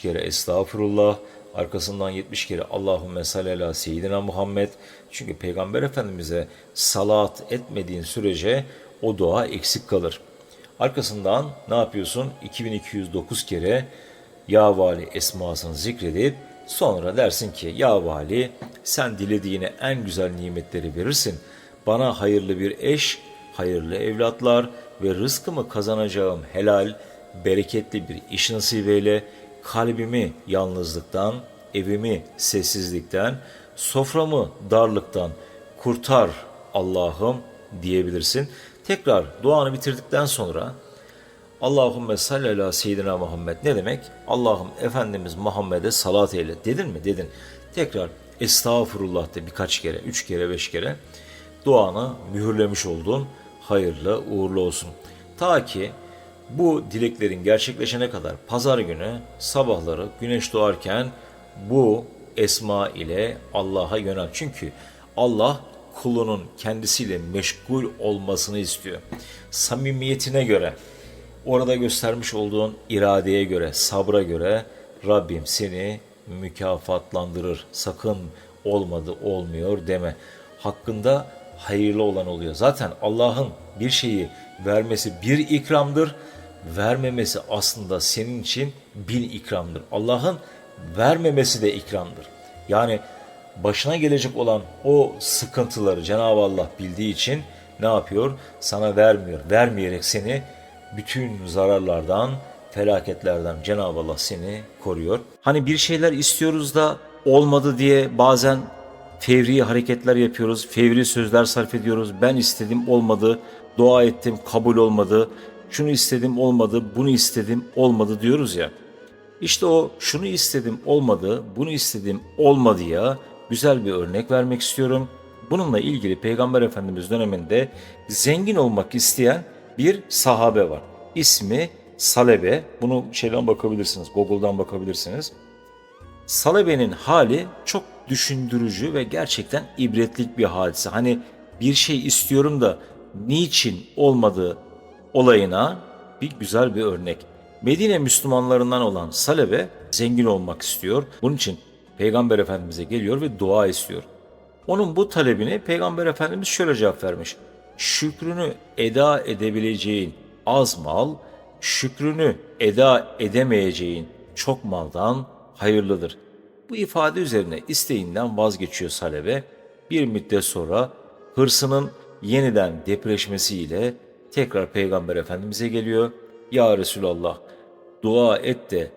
kere estağfurullah, arkasından 70 kere Allahümme salli ala seyyidina Muhammed. Çünkü Peygamber Efendimiz'e salat etmediğin sürece o dua eksik kalır. Arkasından ne yapıyorsun? 2209 kere Ya Vali esmasını zikredip sonra dersin ki Ya Vali sen dilediğine en güzel nimetleri verirsin. Bana hayırlı bir eş, hayırlı evlatlar ve rızkımı kazanacağım helal, bereketli bir iş nasip eyle. Kalbimi yalnızlıktan, evimi sessizlikten, soframı darlıktan kurtar Allah'ım diyebilirsin. Tekrar duanı bitirdikten sonra Allahümme salli ala seyyidina Muhammed ne demek? Allah'ım Efendimiz Muhammed'e salat eyle. Dedin mi? Dedin. Tekrar estağfurullah de birkaç kere, üç kere, beş kere duanı mühürlemiş oldun. Hayırlı, uğurlu olsun. Ta ki bu dileklerin gerçekleşene kadar pazar günü sabahları güneş doğarken bu esma ile Allah'a yönel. Çünkü Allah kulunun kendisiyle meşgul olmasını istiyor. Samimiyetine göre, orada göstermiş olduğun iradeye göre, sabra göre Rabbim seni mükafatlandırır. Sakın olmadı olmuyor deme. Hakkında hayırlı olan oluyor. Zaten Allah'ın bir şeyi vermesi bir ikramdır. Vermemesi aslında senin için bin ikramdır. Allah'ın vermemesi de ikramdır. Yani başına gelecek olan o sıkıntıları Cenab-ı Allah bildiği için ne yapıyor? Sana vermiyor. Vermeyerek seni bütün zararlardan, felaketlerden Cenab-ı Allah seni koruyor. Hani bir şeyler istiyoruz da olmadı diye bazen fevri hareketler yapıyoruz, fevri sözler sarf ediyoruz. Ben istedim olmadı, dua ettim kabul olmadı, şunu istedim olmadı, bunu istedim olmadı diyoruz ya. İşte o şunu istedim olmadı, bunu istedim olmadı ya güzel bir örnek vermek istiyorum. Bununla ilgili Peygamber Efendimiz döneminde zengin olmak isteyen bir sahabe var. İsmi Salebe. Bunu şeyden bakabilirsiniz, Google'dan bakabilirsiniz. Salabe'nin hali çok düşündürücü ve gerçekten ibretlik bir hadise. Hani bir şey istiyorum da niçin olmadığı olayına bir güzel bir örnek. Medine Müslümanlarından olan Salebe zengin olmak istiyor. Bunun için Peygamber Efendimiz'e geliyor ve dua istiyor. Onun bu talebini Peygamber Efendimiz şöyle cevap vermiş. Şükrünü eda edebileceğin az mal, şükrünü eda edemeyeceğin çok maldan hayırlıdır. Bu ifade üzerine isteğinden vazgeçiyor Salebe. Bir müddet sonra hırsının yeniden depreşmesiyle tekrar Peygamber Efendimiz'e geliyor. Ya Resulallah dua et de